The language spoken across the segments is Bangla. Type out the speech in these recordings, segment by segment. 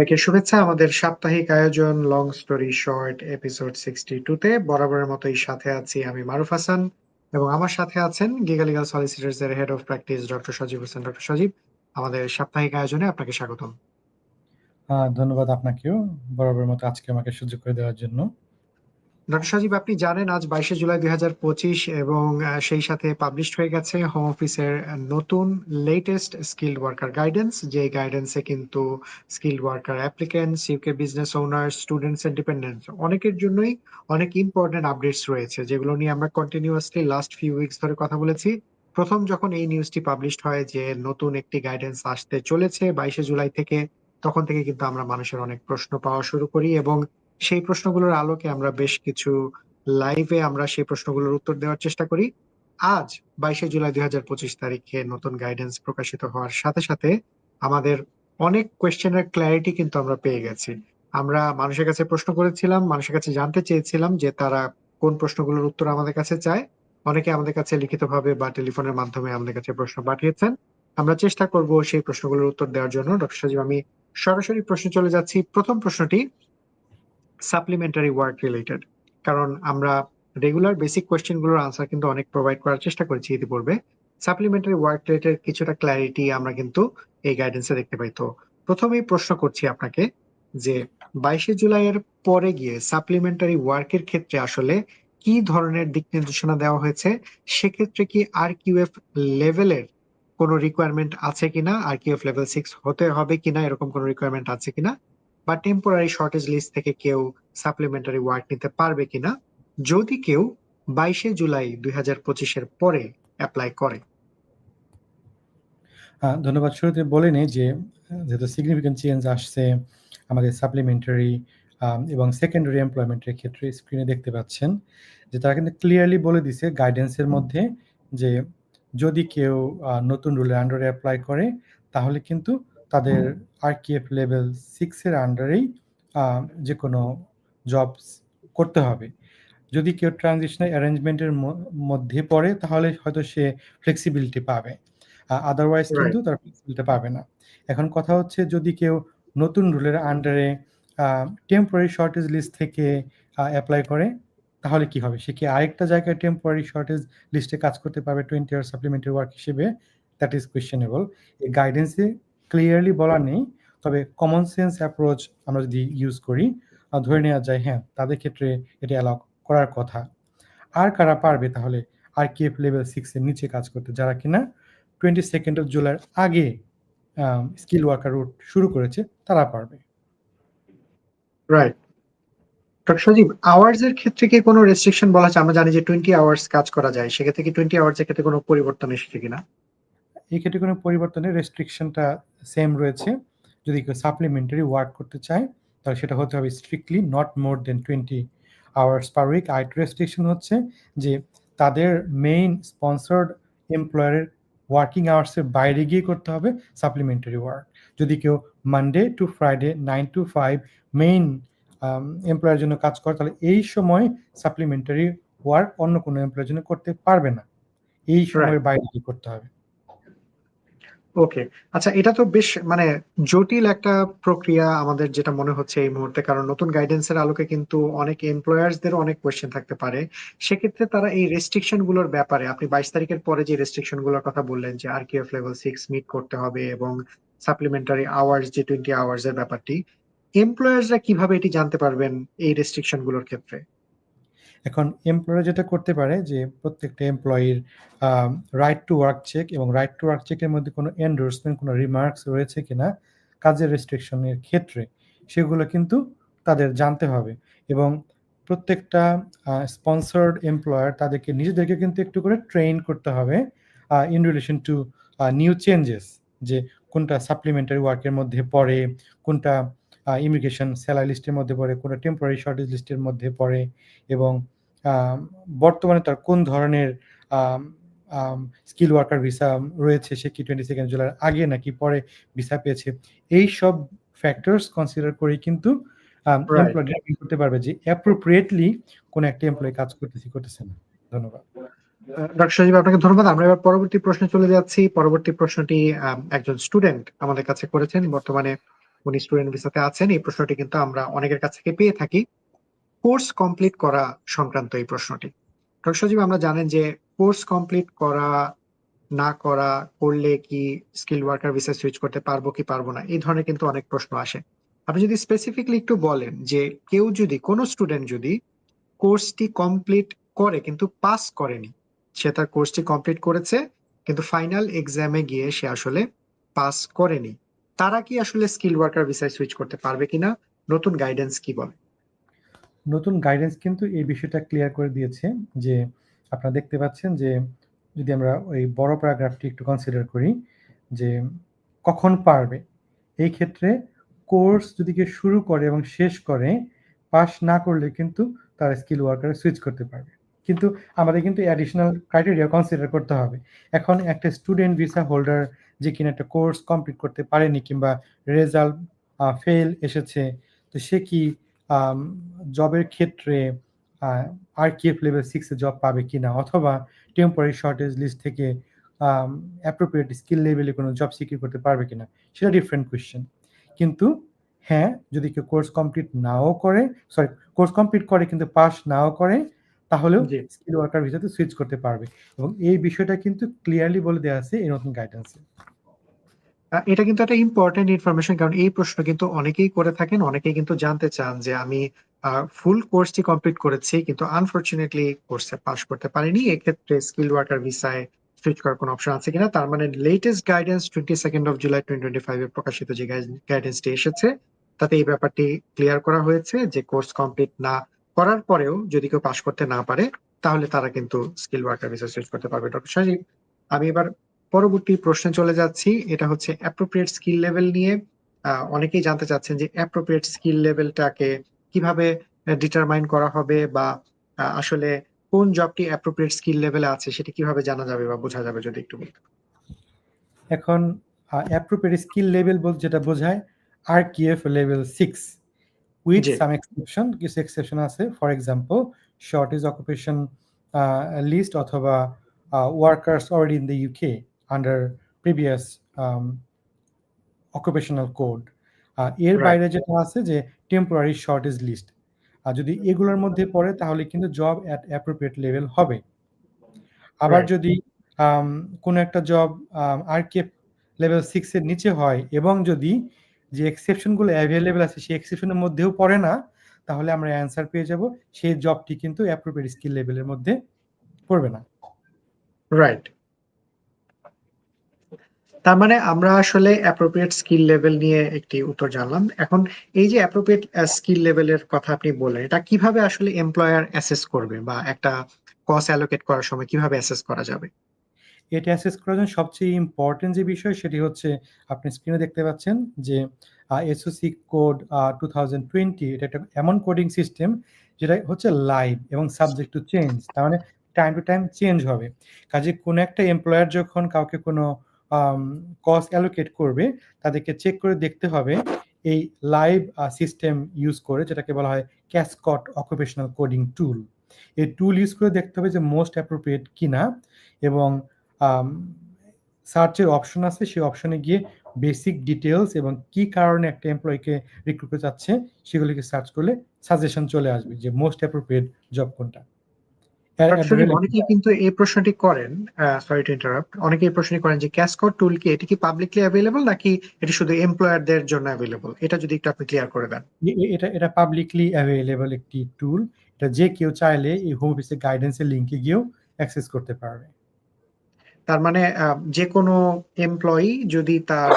সবাইকে শুভেচ্ছা। আমাদের সাপ্তাহিক আয়োজন long story short episode sixty টুতে বরাবরের মতোই সাথে আছি আমি মারুফ হাসান এবং আমার সাথে আছেন গিগালিগাল সলিসিটার্স এর head of practice doctor Sajib Hossain. Doctor Sajib, আমাদের সাপ্তাহিক আয়োজনে আপনাকে স্বাগতম। ধন্যবাদ আপনাকেও বরাবরের মতো আজকে আমাকে সুযোগ করে দেওয়ার জন্য। ডক্টর সজীব, আপনি জানেন আজ বাইশে জুলাই দুই হাজার পঁচিশ এবং সেই সাথে পাবলিশ হয়ে গেছে হোম অফিসের নতুন লেটেস্ট স্কিল্ড ওয়ার্কার গাইডেন্স যে গাইডেন্সে কিন্তু skilled worker applicants UK business owner students and dependents অনেকের জন্যই অনেক ইম্পর্টেন্ট আপডেটস রয়েছে, যেগুলো নিয়ে আমরা কন্টিনিউয়াসলি লাস্ট ফিউ উইকস ধরে কথা বলেছি। প্রথম যখন এই নিউজটি পাবলিশ হয় যে নতুন একটি গাইডেন্স আসতে চলেছে বাইশে জুলাই থেকে, তখন থেকে কিন্তু আমরা মানুষের অনেক প্রশ্ন পাওয়া শুরু করি এবং সেই প্রশ্নগুলোর আলোকে আমরা বেশ কিছু লাইভে আমরা সেই প্রশ্নগুলোর উত্তর দেওয়ার চেষ্টা করি। আজ, বাইশে জুলাই দুই হাজার পঁচিশ তারিখে নতুন গাইডেন্স প্রকাশিত হওয়ার সাথে সাথে আমাদের অনেক কোয়েশ্চেনের ক্ল্যারিটি কিন্তু আমরা পেয়ে গেছি। আমরা মানুষের কাছে প্রশ্ন করেছিলাম, মানুষের কাছে জানতে চেয়েছিলাম যে তারা কোন প্রশ্নগুলোর উত্তর আমাদের কাছে চায়। অনেকে আমাদের কাছে লিখিতভাবে বা টেলিফোনের মাধ্যমে আমাদের কাছে প্রশ্ন পাঠিয়েছেন। আমরা চেষ্টা করব সেই প্রশ্নগুলোর উত্তর দেওয়ার জন্য। ডক্টর সজীব, আমি সরাসরি প্রশ্ন চলে যাচ্ছি। প্রথম প্রশ্নটি সাপ্লিমেন্টারি ওয়ার্ক রিলেটেড কারণ আমরা রেগুলার বেসিক কোয়েশ্চেনগুলোর আনসার কিন্তু অনেক প্রোভাইড করার চেষ্টা করেছি ইতিপূর্বে। সাপ্লিমেন্টারি ওয়ার্ক রিলেটেড কিছুটা ক্ল্যারিটি আমরা কিন্তু এই গাইডেন্সে দেখতে পাই। তো প্রথমেই প্রশ্ন করছি আপনাকে যে বাইশে জুলাইয়ের পরে গিয়ে সাপ্লিমেন্টারি ওয়ার্কের ক্ষেত্রে আসলে কি ধরনের দিক নির্দেশনা দেওয়া হয়েছে? সেক্ষেত্রে কি আর কিউএফ লেভেলের কোনো রিকোয়ারমেন্ট আছে কিনা? আর কিউএফ লেভেল সিক্স হতে হবে কিনা? এরকম কোনো রিকোয়ারমেন্ট আছে কিনা? বা টেম্পোরারি শর্টেজ লিস্ট থেকে কেউ সাপ্লিমেন্টারি ওয়ার্ক নিতে পারবে কিনা, যদি কেউ বাইশে জুলাই দুই হাজার পঁচিশের পরে অ্যাপ্লাই করে। ধন্যবাদ। শুরুতে বলে নেই যে, যেহেতু সিগনিফিকেন্ট চেঞ্জ আসছে আমাদের সাপ্লিমেন্টারি এবং সেকেন্ডারি এমপ্লয়মেন্টের ক্ষেত্রে স্ক্রিনে দেখতে পাচ্ছেন যে তারা কিন্তু ক্লিয়ারলি বলে দিছে গাইডেন্সের মধ্যে যে যদি কেউ নতুন রুলের আন্ডারে অ্যাপ্লাই করে, তাহলে কিন্তু তাদের আরকিএফ লেভেল সিক্সের আন্ডারেই যে কোনো জব করতে হবে। যদি কেউ ট্রানজিশনাল অ্যারেঞ্জমেন্টের মধ্যে পড়ে তাহলে হয়তো সে ফ্লেক্সিবিলিটি পাবে। আদারওয়াইজ কিন্তু তার ফ্লেক্সিবিলিটি পাবে না। এখন কথা হচ্ছে যদি কেউ নতুন রুলের আন্ডারে টেম্পোরারি শর্টেজ লিস্ট থেকে অ্যাপ্লাই করে তাহলে কি হবে? সে কি আরেকটা জায়গায় টেম্পোরারি শর্টেজ লিস্টে কাজ করতে পারবে? টোয়েন্টি আওয়ার সাপ্লিমেন্টারি ওয়ার্ক হিসেবে? দ্যাট ইজ কোয়েশ্চেনেবল এই গাইডেন্সে ক্লিয়ারলি বলা নেই, তবে কমন সেন্স অ্যাপ্রোচ আমরা যদি ইউজ করি ধরে নেওয়া যায় হ্যাঁ তাদের ক্ষেত্রে এটা অ্যালাউ করার কথা। আর কারা পারবে তাহলে আর কি এফ লেভেল সিক্সের নিচে কাজ করতে, যারা কিনা টোয়েন্টি সেকেন্ড অফ জুলাইয়ের আগে স্কিল ওয়ার্কার রুট শুরু করেছে, তারা পারবে। রাইট ডক্টর সজীব আওয়ার্স ক্ষেত্রে কি কোনো রেস্ট্রিকশন বলা আছে? আমরা জানি যে টোয়েন্টি আওয়ার্স কাজ করা যায়, সেক্ষেত্রে কি টোয়েন্টি আওয়ার্স এর ক্ষেত্রে কোনো পরিবর্তন এসেছে কিনা? এই ক্ষেত্রে কোনো পরিবর্তনের রেস্ট্রিকশনটা সেম রয়েছে। যদি কেউ সাপ্লিমেন্টারি ওয়ার্ক করতে চায় তাহলে সেটা হতে হবে strictly not more than twenty hours per week আরেকটা রেস্ট্রিকশন হচ্ছে যে তাদের মেইন স্পন্সর্ড এমপ্লয়ারের ওয়ার্কিং আওয়ার্সের বাইরে গিয়ে করতে হবে সাপ্লিমেন্টারি ওয়ার্ক যদি কেউ Monday to Friday nine to five main এমপ্লয়ের জন্য কাজ করে তাহলে এই সময় সাপ্লিমেন্টারি ওয়ার্ক অন্য কোনো এমপ্লয়ের জন্য করতে পারবে না। এই সময়ের বাইরে গিয়ে করতে হবে। ওকে আচ্ছা এটা তো বেশ মানে জটিল একটা প্রক্রিয়া আমাদের যেটা মনে হচ্ছে এই মুহূর্তে, কারণ নতুন গাইডেন্সের আলোকে কিন্তু অনেক এমপ্লয়ার্সদের অনেক কোয়েশ্চেন থাকতে পারে। সেক্ষেত্রে তারা এই রেস্ট্রিকশনগুলোর ব্যাপারে, আপনি বাইশ তারিখের পরে যে রেস্ট্রিকশনগুলোর কথা বললেন যে R QF level six meet করতে হবে এবং সাপ্লিমেন্টারি আওয়ার্স যে টোয়েন্টি আওয়ার্স এর ব্যাপারটি এমপ্লয়ার্সরা কীভাবে এটি জানতে পারবেন এই রেস্ট্রিকশনগুলোর ক্ষেত্রে? এখন এমপ্লয়ার যেটা করতে পারে যে প্রত্যেকটা এমপ্লয়ির রাইট টু ওয়ার্ক চেক এবং রাইট টু ওয়ার্ক চেকের মধ্যে কোনো এন্ডোর্সমেন্ট কোনো রিমার্কস রয়েছে কিনা, কাজের রেস্ট্রিকশনের ক্ষেত্রে, সেগুলো কিন্তু তাদের জানতে হবে এবং প্রত্যেকটা স্পন্সর্ড এমপ্লয়ার তাদেরকে নিজেদেরকে কিন্তু একটু করে ট্রেন করতে হবে in relation to new changes যে কোনটা সাপ্লিমেন্টারি ওয়ার্কের মধ্যে পড়ে, কোনটা ইমিগ্রেশন স্যালারি লিস্টের মধ্যে পড়ে, কোনটা টেম্পোরারি শর্টেজ লিস্টের মধ্যে পড়ে এবং বর্তমানে তার কোন ধরনের স্কিল ওয়ার্কার ভিসা রয়েছে সে কি টোয়েন্টি সেকেন্ড জুলাই আগে নাকি পরে ভিসা পেয়েছে? এই সব ফ্যাক্টরস কনসিডার করে কিন্তু এমপ্লয় করতে পারবে যে অ্যাপ্রোপ্রিয়েটলি কোন একটা এমপ্লয় কাজ করতেছি করতেছে না। ধন্যবাদ। ডক্টর সজীব আপনাকে ধন্যবাদ। আমরা এবার পরবর্তী প্রশ্নে চলে যাচ্ছি। পরবর্তী প্রশ্নটি একজন স্টুডেন্ট আমাদের কাছে করেছেন। বর্তমানে উনি স্টুডেন্ট ভিসাতে আছেন। এই প্রশ্নটি কিন্তু আমরা অনেকের কাছ থেকে পেয়ে থাকি। কোর্স কমপ্লিট করা সংক্রান্ত এই প্রশ্নটি। ডক্টর সজীব, আমরা জানেন যে কোর্স কমপ্লিট করা, না করা, করলে কি স্কিল ওয়ার্কার ভিসা সুইচ করতে পারব কি পারব না, এই ধরনের কিন্তু অনেক প্রশ্ন আসে। আপনি যদি স্পেসিফিকলি একটু বলেন যে কেউ যদি, কোনো স্টুডেন্ট যদি কোর্সটি কমপ্লিট করে কিন্তু পাস করেনি, সে তার কোর্সটি কমপ্লিট করেছে, কিন্তু ফাইনাল এক্সামে গিয়ে সে আসলে পাস করেনি, তারা কি আসলে স্কিল ওয়ার্কার ভিসায় সুইচ করতে পারবে কিনা, নতুন গাইডেন্স কি বলে? নতুন গাইডেন্স কিন্তু এই বিষয়টা ক্লিয়ার করে দিয়েছে যে আপনারা দেখতে পাচ্ছেন যে যদি আমরা ওই বড় প্যারাগ্রাফটি একটু কনসিডার করি যে কখন পারবে, এই ক্ষেত্রে কোর্স যদি কেউ শুরু করে এবং শেষ করে পাস না করলে কিন্তু তারা স্কিল ওয়ার্কারে সুইচ করতে পারবে। কিন্তু আমাদের কিন্তু অ্যাডিশনাল ক্রাইটেরিয়া কনসিডার করতে হবে। এখন একটা স্টুডেন্ট ভিসা হোল্ডার যে কিনা একটা কোর্স কমপ্লিট করতে পারেনি কিংবা রেজাল্ট ফেল এসেছে, তো সে কি জবের ক্ষেত্রে আর কি এফ লেভেল সিক্সে জব পাবে কিনা অথবা টেম্পোরারি শর্টেজ লিস্ট থেকে অ্যাপ্রোপ্রিয়েট স্কিল লেভেলে কোনো জব সিকিউর করতে পারবে কিনা সেটা ডিফারেন্ট কোয়েশ্চেন কিন্তু হ্যাঁ যদি কেউ কোর্স কমপ্লিট নাও করে সরি কোর্স কমপ্লিট করে কিন্তু পাস নাও করে তাহলেও। স্কিল ওয়ার্কার ভিসাতে সুইচ করতে পারবে। এবং এই বিষয়টা কিন্তু ক্লিয়ারলি বলে দেওয়া আছে এই নতুন গাইডেন্সে এটা কিন্তু একটা ইম্পর্টেন্ট ইনফরমেশন কারণ এই প্রশ্ন কিন্তু অনেকেই করে থাকেন, অনেকেই কিন্তু জানতে চান যে আমি ফুল কোর্সটি কমপ্লিট করেছি কিন্তু আনফরচুনেটলি কোর্সে পাস করতে পারিনি। এক্ষেত্রে স্কিল ওয়ার্কার ভিসায় সুইচ করার কোনো অপশন আছে কিনা, তার মানে latest guidance twenty second of July twenty twenty ফাইভে প্রকাশিত যে গাইডেন্সটি এসেছে, তাতে এই ব্যাপারটি ক্লিয়ার করা হয়েছে যে কোর্স কমপ্লিট না করার পরেও যদি কেউ পাস করতে না পারে, তাহলে তারা কিন্তু স্কিল ওয়ার্কার ভিসা সুইচ করতে পারবে। ডক্টর সাজিব আমি এবার পরবর্তী প্রশ্নে চলে যাচ্ছি। এটা হচ্ছে অ্যাপ্রোপ্রিয়েট স্কিল লেভেল নিয়ে। অনেকেই জানতে চাচ্ছেন যে অ্যাপ্রোপ্রিয়েট স্কিল লেভেলটাকে কীভাবে ডিটারমাইন করা হবে বা আসলে কোন জবটি অ্যাপ্রোপ্রিয়েট স্কিল লেভেলে আছে সেটা কীভাবে জানা যাবে বা বোঝা যাবে যদি একটু বলতেন। এখন অ্যাপ্রোপ্রিয়েট স্কিল লেভেল বলতে যেটা বোঝায় R Q F level six with. Some exception কিছু এক্সেপশন আছে। For example shortage occupation list অথবা workers already in the UK under previous occupational code এর বাইরে যেটা আছে যে টেম্পোরারি শর্টেজ লিস্ট আর যদি এগুলোর মধ্যে পড়ে তাহলে কিন্তু জব অ্যাট অ্যাপ্রোপ্রিয়েট লেভেল হবে। আবার যদি আম, কোনো একটা job R Q level six এর নিচে হয় এবং যদি যে এক্সেপশনগুলো অ্যাভেলেবেল আছে সেই এক্সেপশনের মধ্যেও পড়ে না তাহলে আমরা অ্যান্সার পেয়ে যাব সেই জবটি কিন্তু অ্যাপ্রোপ্রিয়েট স্কিল লেভেলের মধ্যে পড়বে না। রাইট তার মানে আমরা আসলে অ্যাপ্রোপ্রিয়েট স্কিল লেভেল নিয়ে একটি উত্তর জানলাম। এখন এই যে অ্যাপ্রোপ্রিয়েট স্কিল লেভেলের কথা আপনি বললেন, এটা কীভাবে আসলে এমপ্লয়ার অ্যাসেস করবে বা একটা কস অ্যালোকেট করার সময় কীভাবে অ্যাসেস করা যাবে? এটা অ্যাসেস করার জন্য সবচেয়ে ইম্পর্টেন্ট যে বিষয় সেটি হচ্ছে, আপনি স্ক্রিনে দেখতে পাচ্ছেন যে SOC code two thousand twenty এটা একটা এমন কোডিং সিস্টেম যেটা হচ্ছে লাইভ এবং সাবজেক্ট টু চেঞ্জ তার মানে টাইম টু টাইম চেঞ্জ হবে। কাজে কোনো একটা এমপ্লয়ার যখন কাউকে কোনো কস্ট অ্যালোকেট করবে, তাদেরকে চেক করে দেখতে হবে এই লাইভ সিস্টেম ইউজ করে, যেটাকে বলা হয় ক্যাসকট অকুপেশনাল কোডিং টুল এই টুল ইউজ করে দেখতে হবে যে মোস্ট অ্যাপ্রোপ্রিয়েট কিনা এবং সার্চের অপশন আছে, সেই অপশনে গিয়ে বেসিক ডিটেলস এবং কি কারণে একটা এমপ্লয়িকে রিক্রুট করতে চাচ্ছে, সেগুলিকে সার্চ করলে সাজেশন চলে আসবে যে মোস্ট অ্যাপ্রোপ্রিয়েট জব কোনটা এর- এর Actually, ধরে অনেকেই কিন্তু এই প্রশ্নটি করেন সরি টু ইন্টারাপ্ট অনেকে এই প্রশ্নটি করেন যে ক্যাসকট টুল কি এটি কি পাবলিকলি অ্যাভেলেবল নাকি এটি শুধু এমপ্লয়ারদের জন্য অ্যাভেলেবল এটা যদি একটু আপনি ক্লিয়ার করে দেন। এটা এটা পাবলিকলি অ্যাভেলেবল একটি টুল এটা যে কেউ চাইলে এই হোম অফিসের গাইডেন্সের লিঙ্কে গিয়েও অ্যাক্সেস করতে পারবে। তার মানে যে কোনো এমপ্লয়ি যদি তার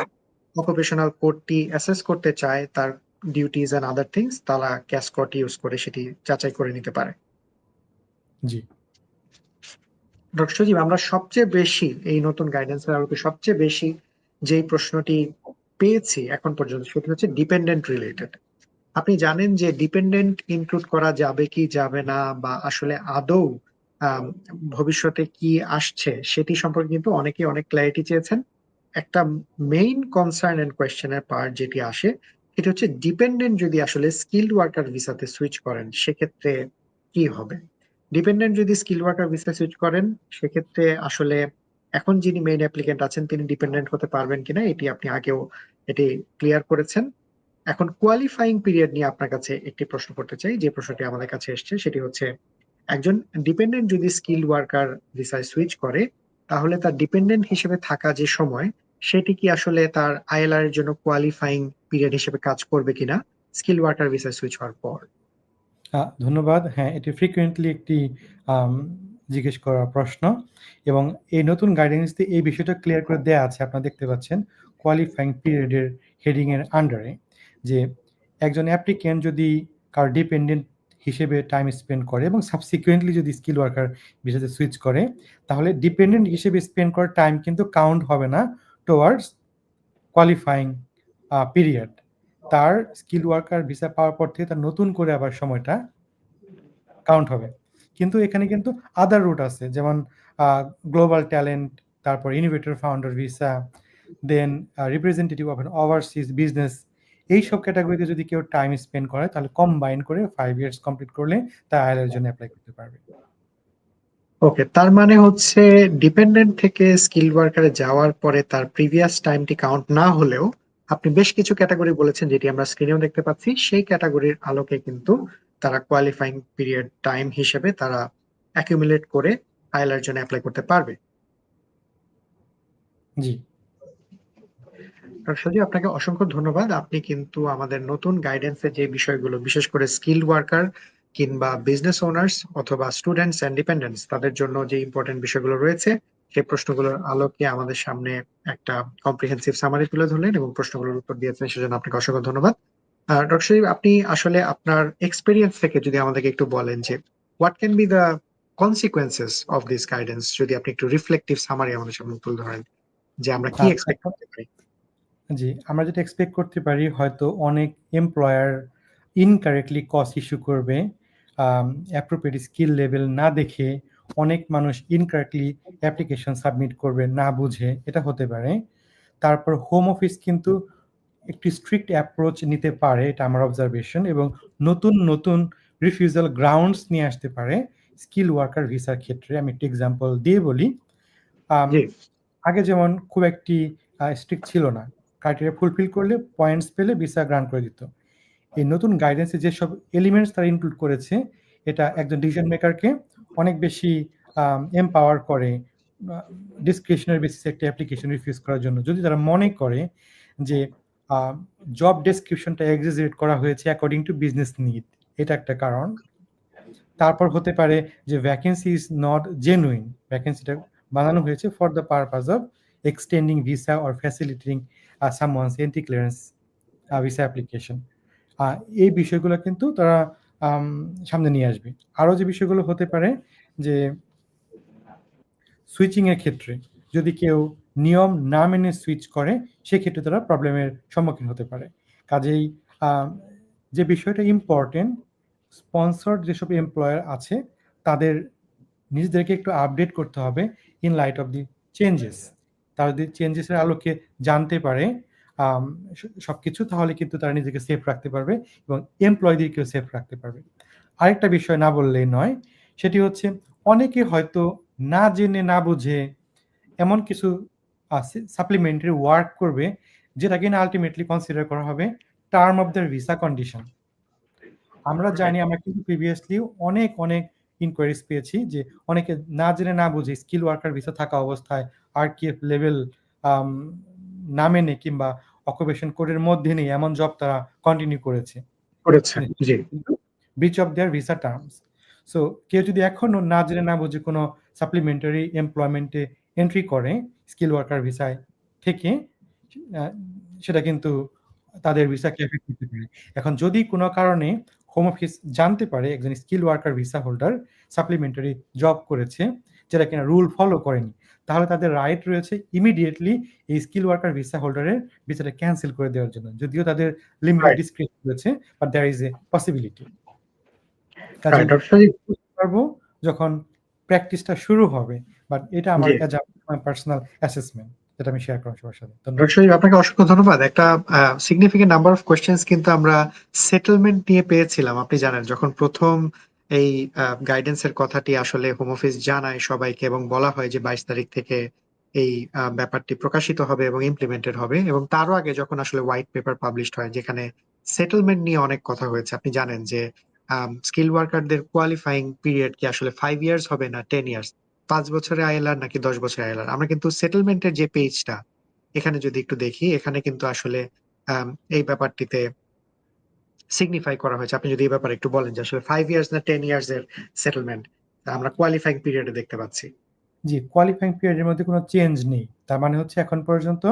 অকুপেশনাল কোডটি অ্যাসেস করতে চায় তার ডিউটিজ এন্ড আদার থিংস তারা ক্যাসকট ইউজ করে সেটি যাচাই করে নিতে পারে। জি। সজীব, আমরা সবচেয়ে বেশি এই নতুন গাইডেন্সের আলোকে সবচেয়ে বেশি যেই প্রশ্নটি পেয়েছি এখন পর্যন্ত, সেটি হচ্ছে ডিপেন্ডেন্ট রিলেটেড আপনি জানেন যে ডিপেন্ডেন্ট ইনক্লুড করা যাবে কি যাবে না বা আসলে আদৌ ভবিষ্যতে কি আসছে, সেটি সম্পর্কে কিন্তু অনেকে অনেক ক্ল্যারিটি চেয়েছেন। একটা মেইন কনসার্ন এন্ড কোয়েশ্চেনের পার্ট যেটি আসে, সেটি হচ্ছে ডিপেন্ডেন্ট যদি আসলে স্কিল্ড ওয়ার্কার ভিসাতে সুইচ করেন, সেক্ষেত্রে কি হবে? ডিপেন্ডেন্ট যদি স্কিল ওয়ার্কার ভিসা সুইচ করেন, সেক্ষেত্রে আসলে এখন যিনি মেইন অ্যাপ্লিকেন্ট আছেন, তিনি ডিপেন্ডেন্ট হতে পারবেন কিনা, এটি আপনি আগেও এটি ক্লিয়ার করেছেন। এখন কোয়ালিফাইং পিরিয়ড নিয়ে আপনার কাছে একটি প্রশ্ন করতে চাই, যে প্রশ্নটি আমাদের কাছে এসছে, সেটি হচ্ছে, একজন ডিপেন্ডেন্ট যদি স্কিল ওয়ার্কার ভিসায় সুইচ করে, তাহলে তার ডিপেন্ডেন্ট হিসেবে থাকা যে সময়, সেটি কি আসলে তার আইএলআর এর জন্য কোয়ালিফাইং পিরিয়ড হিসেবে কাজ করবে কিনা স্কিল ওয়ার্কার ভিসায় সুইচ হওয়ার পর? ধন্যবাদ। হ্যাঁ এটি ফ্রিকুয়েন্টলি একটি জিজ্ঞেস করা প্রশ্ন এবং এই নতুন গাইডেন্সতে এই বিষয়টা ক্লিয়ার করে দেয়া আছে, আপনারা দেখতে পাচ্ছেন কোয়ালিফাইং পিরিয়ডের হেডিং এর আন্ডারে যে একজন অ্যাপ্লিকেন্ট যদি কার ডিপেন্ডেন্ট হিসেবে টাইম স্পেন্ড করে এবং সাবসিকুয়েন্টলি যদি স্কিল ওয়ার্কার ভিসাতে সুইচ করে, তাহলে ডিপেন্ডেন্ট হিসেবে স্পেন্ড করার টাইম কিন্তু কাউন্ট হবে না টুয়ার্ডস কোয়ালিফাইং পিরিয়ড তার স্কিল ওয়ার্কার ভিসা পাওয়ার পর থেকে তার নতুন করে আবার সময়টা কাউন্ট হবে। কিন্তু এখানে কিন্তু আদার রুট আছে, যেমন গ্লোবাল ট্যালেন্ট তারপর innovator founder visa then representative of overseas business এইসব ক্যাটাগরিতে যদি কেউ টাইম স্পেন্ড করে, তাহলে কম্বাইন করে ফাইভ ইয়ার্স কমপ্লিট করলে তার আইএলএর জন্য অ্যাপ্লাই করতে পারবে। ওকে তার মানে হচ্ছে ডিপেন্ডেন্ট থেকে স্কিল ওয়ার্কারে যাওয়ার পরে তার প্রিভিয়াস টাইমটি কাউন্ট না হলেও আপনি বেশ কিছু ক্যাটাগরি বলেছেন যেটি আমরা স্ক্রিনেও দেখতে পাচ্ছি। সেই ক্যাটাগরির আলোকে কিন্তু তারা কোয়ালিফাইং পিরিয়ড টাইম হিসেবে তারা অ্যাকিউমুলেট করে আইএলআর জন্য অ্যাপ্লাই করতে পারবে। জি। ডক্টর আপনাকে অসংখ্য ধন্যবাদ। আপনি কিন্তু আমাদের নতুন গাইডেন্সের যে বিষয়গুলো বিশেষ করে স্কিল ওয়ার্কার কিংবা বিজনেস ওনার্স অথবা স্টুডেন্টস অ্যান্ড ডিপেন্ডেন্টস তাদের জন্য যে ইম্পর্টেন্ট বিষয়গুলো রয়েছে সেই প্রশ্নগুলোর আলোকে আমাদের সামনে একটা কম্প্রিহেন্সিভ সামারি তুলে ধরলেন এবং প্রশ্নগুলোর উত্তর দিয়েছেন সেজন্য আপনাকে অসংখ্য ধন্যবাদ। ডক্টর শরীফ আপনি আসলে আপনার এক্সপিরিয়েন্স থেকে যদি আমাদেরকে একটু বলেন যে what can be the consequences of this guidance যদি আপনি একটু রিফ্লেকটিভ সামারি আমাদের সামনে তুলে ধরেন যে আমরা কি আচ্ছা। এক্সপেক্ট করতে পারি? জি আমরা যেটা এক্সপেক্ট করতে পারি হয়তো অনেক এমপ্লয়ার ইনকারেক্টলি কস্ট ইস্যু করবে অ্যাপ্রোপ্রিয়েট স্কিল লেভেল না দেখে অনেক মানুষ ইনকারেক্টলি অ্যাপ্লিকেশন সাবমিট করবে না বুঝে এটা হতে পারে। তারপর হোম অফিস কিন্তু একটি স্ট্রিক্ট অ্যাপ্রোচ নিতে পারে এটা আমার অবজারভেশন এবং নতুন নতুন রিফিউজাল গ্রাউন্ডস নিয়ে আসতে পারে স্কিল ওয়ার্কার ভিসার ক্ষেত্রে। আমি একটি এক্সাম্পল দিয়ে বলি। আগে যেমন খুব একটি স্ট্রিক্ট ছিল না ক্রাইটেরিয়া ফুলফিল করলে পয়েন্টস পেলে ভিসা গ্রান্ট করে দিত। এই নতুন গাইডেন্সে যেসব এলিমেন্টস তারা ইনক্লুড করেছে এটা একজন ডিসিশন মেকারকে অনেক বেশি এমপাওয়ার করে ডিসক্রিপশনারি বেসিসে একটা অ্যাপ্লিকেশন রিফিউজ করার জন্য। যদি তারা মনে করে যে জব ডেসক্রিপশনটা এক্সিজিট করা হয়েছে অ্যাকর্ডিং টু বিজনেস নিড এটা একটা কারণ। তারপর হতে পারে যে ভ্যাকেন্সি ইজ নট জেনুইন ভ্যাকেন্সিটা বানানো হয়েছে for the purpose of extending visa or facilitating someone's entry clearance visa application এই বিষয়গুলো কিন্তু তারা সামনে নিয়ে আসবে। আরও যে বিষয়গুলো হতে পারে যে সুইচিংয়ের ক্ষেত্রে যদি কেউ নিয়ম না মেনে সুইচ করে, সেক্ষেত্রে তারা প্রবলেমের সম্মুখীন হতে পারে। কাজেই যে বিষয়টা ইম্পর্টেন্ট স্পন্সর্ড যেসব এমপ্লয়ার আছে, তাদের নিজেদেরকে একটু আপডেট করতে হবে in light of the changes তারা যদি চেঞ্জেসের আলোকে জানতে পারে আম, স- সবকিছু তাহলে কিন্তু তারা নিজেকে সেফ রাখতে পারবে এবং এমপ্লয়ীদেরকেও সেফ রাখতে পারবে। আরেকটা বিষয় না বললেই নয় সেটি হচ্ছে অনেকে হয়তো না জেনে না বুঝে এমন কিছু সাপ্লিমেন্টারি ওয়ার্ক করবে যেটা কিনা আলটিমেটলি কনসিডার করা হবে term of the visa condition আমরা জানি আমরা কিন্তু প্রিভিয়াসলি অনেক অনেক ইনকোয়ারিজ পেয়েছি যে অনেকে না জেনে না বুঝে স্কিল ওয়ার্কার ভিসা থাকা অবস্থায় আর কি এফ লেভেল না নেই কিংবা অকুপেশন কোডের মধ্যে নেই এমন জব তারা কন্টিনিউ করেছে। করেছে জি। Breach of their visa terms so কেউ যদি এখনও না জেনে না বুঝে কোনো সাপ্লিমেন্টারি এমপ্লয়মেন্টে এন্ট্রি করে স্কিল ওয়ার্কার ভিসায় থেকে সেটা কিন্তু তাদের ভিসাকে এফেক্ট করতে পারে। এখন যদি কোনো কারণে হোম অফিস জানতে পারে একজন skill worker visa holder supplementary job করেছে যেটা কিনা রুল ফলো করেনি। তাহলে তাদের রাইট রয়েছে ইমিডিয়েটলি এই স্কিল ওয়ার্কার ভিসা হোল্ডারের ভিসাটা ক্যান্সেল করে দেওয়ার জন্য। যদিও তাদের লিমিটেড. ডিসক্রিপশন রয়েছে but there is a possibility পারব যখন প্র্যাকটিসটা শুরু হবে বাট এটা আমার জি। পার্সোনাল অ্যাসেসমেন্ট যেটা আমি শেয়ার করার সবার সাথে। ডক্টর শরীফ আপনাকে অসংখ্য ধন্যবাদ। একটা সিগনিফিকেন্ট নাম্বার অফ কোয়েশ্চেন্স কিন্তু আমরা সেটেলমেন্ট নিয়ে পেয়েছিলাম আপনি জানেন যখন প্রথম এই গাইডেন্সের কথাটি আসলে হোম অফিস জানায় সবাইকে এবং বলা হয় যে বাইশ তারিখ থেকে এই ব্যাপারটি প্রকাশিত হবে এবং ইমপ্লিমেন্টেড হবে এবং তারও আগে যখন আসলে হোয়াইট পেপার পাবলিশড হয় যেখানে সেটেলমেন্ট নিয়ে অনেক কথা হয়েছে, আপনি জানেন যে স্কিল ওয়ার্কারদের কোয়ালিফাইং পিরিয়ড কি আসলে ফাইভ ইয়ার্স হবে না টেন ইয়ার্স পাঁচ বছরে আইএলআর নাকি দশ বছরে আইএলআর আমরা কিন্তু সেটেলমেন্টের যে পেজটা এখানে যদি একটু দেখি, এখানে কিন্তু আসলে এই ব্যাপারটিতে সিগনিফাই করা হয়েছে। আপনি যদি এই ব্যাপারে একটু বলেন যে আসলে ফাইভ ইয়ার্স না টেন ইয়ার্স এর সেটেলমেন্ট আমরা কোয়ালিফাইং পিরিয়ডে দেখতে পাচ্ছি। জি কোয়ালিফাইং পিরিয়ডের মধ্যে কোনো চেঞ্জ নেই। তার মানে হচ্ছে এখন পর্যন্ত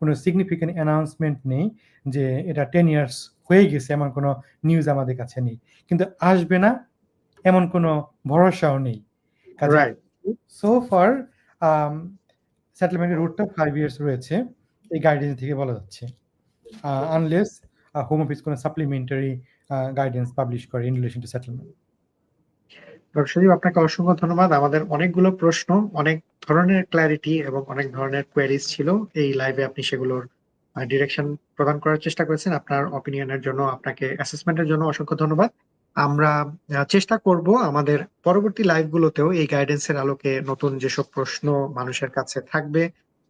কোনো সিগনিফিকেন্ট অ্যানাউন্সমেন্ট নেই যে এটা টেন ইয়ার্স হয়ে গেছে এমন কোনো নিউজ আমাদের কাছে নেই। কিন্তু আসবে না এমন কোনো ভরসাও নেই। সো ফার সেটেলমেন্টের রুটটা ফাইভ ইয়ার্স রয়েছে এই গাইডেন্স থেকে বলা যাচ্ছে। আনলেস হোম অফিস কোনো সাপ্লিমেন্টারি গাইডেন্স পাবলিশ করে ইন রিলেশন টু সেটেলমেন্ট আপনাকে অসংখ্য ধন্যবাদ। আমাদের অনেকগুলো প্রশ্ন, অনেক ধরনের ক্ল্যারিটি এবং অনেক ধরনের কোয়েরিজ ছিল। এই লাইভে আপনি সেগুলোর ডিরেকশন প্রদান করার চেষ্টা করেছেন। আপনার অপিনিয়নের জন্য, আপনাকে অ্যাসেসমেন্টের জন্য অসংখ্য ধন্যবাদ। আমরা চেষ্টা করব আমাদের পরবর্তী লাইভগুলোতেও এই গাইডেন্সের আলোকে নতুন যেসব প্রশ্ন মানুষের কাছে থাকবে,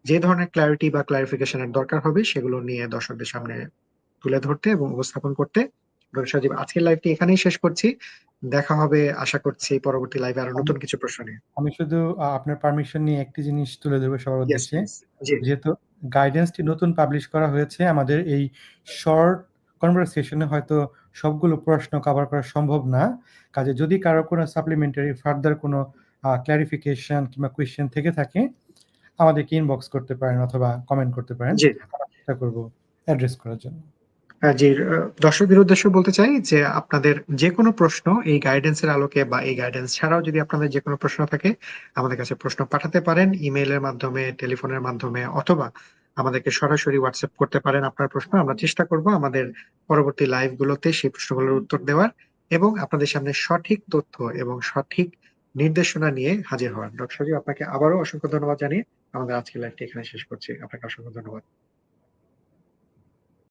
যে ধরনের ক্ল্যারিটি বা ক্লারিফিকেশনের দরকার হবে, সেগুলো নিয়ে দর্শকদের সামনে তুলে ধরতে এবং উপস্থাপন করতে। সজীব আজকের লাইভটি এখানেই শেষ করছি। দেখা হবে আশা করছি পরবর্তী লাইভে আরও নতুন কিছু প্রশ্ন নিয়ে। আমি শুধু আপনার পারমিশন নিয়ে একটি জিনিস তুলে দেবো সবার উদ্দেশ্যে। যেহেতু গাইডেন্সটি নতুন পাবলিশ করা হয়েছে আমাদের এই শর্ট কনভারসেশনে হয়তো সবগুলো প্রশ্ন কভার করা সম্ভব না। কাজে যদি কারও কোনো সাপ্লিমেন্টারি ফার্দার কোনো ক্লারিফিকেশন কিংবা কোয়েশ্চেন থেকে থাকে আমাদেরকে ইনবক্স করতে পারেন অথবা কমেন্ট করতে পারেন। চেষ্টা করব অ্যাড্রেস করার জন্য। জি দর্শকদের উদ্দেশ্যে বলতে চাই যে আপনাদের যে কোনো প্রশ্ন এই গাইডেন্সের আলোকে বা এই গাইডেন্স ছাড়াও যদি আপনাদের যে কোনো প্রশ্ন থাকে, আমাদের কাছে প্রশ্ন পাঠাতে পারেন ইমেইলের মাধ্যমে টেলিফোনের মাধ্যমে, অথবা আমাদেরকে সরাসরি হোয়াটসঅ্যাপ করতে পারেন আপনার প্রশ্ন। আমরা চেষ্টা করব আমাদের পরবর্তী লাইভ গুলোতে সেই প্রশ্নগুলোর উত্তর দেওয়ার এবং আপনাদের সামনে সঠিক তথ্য এবং সঠিক নির্দেশনা নিয়ে হাজির হওয়ার। ডক্টর সজীব আপনাকে আবারও অসংখ্য ধন্যবাদ জানিয়ে আমাদের আজকের লাইভটি এখানে শেষ করছি। আপনাকে অসংখ্য ধন্যবাদ।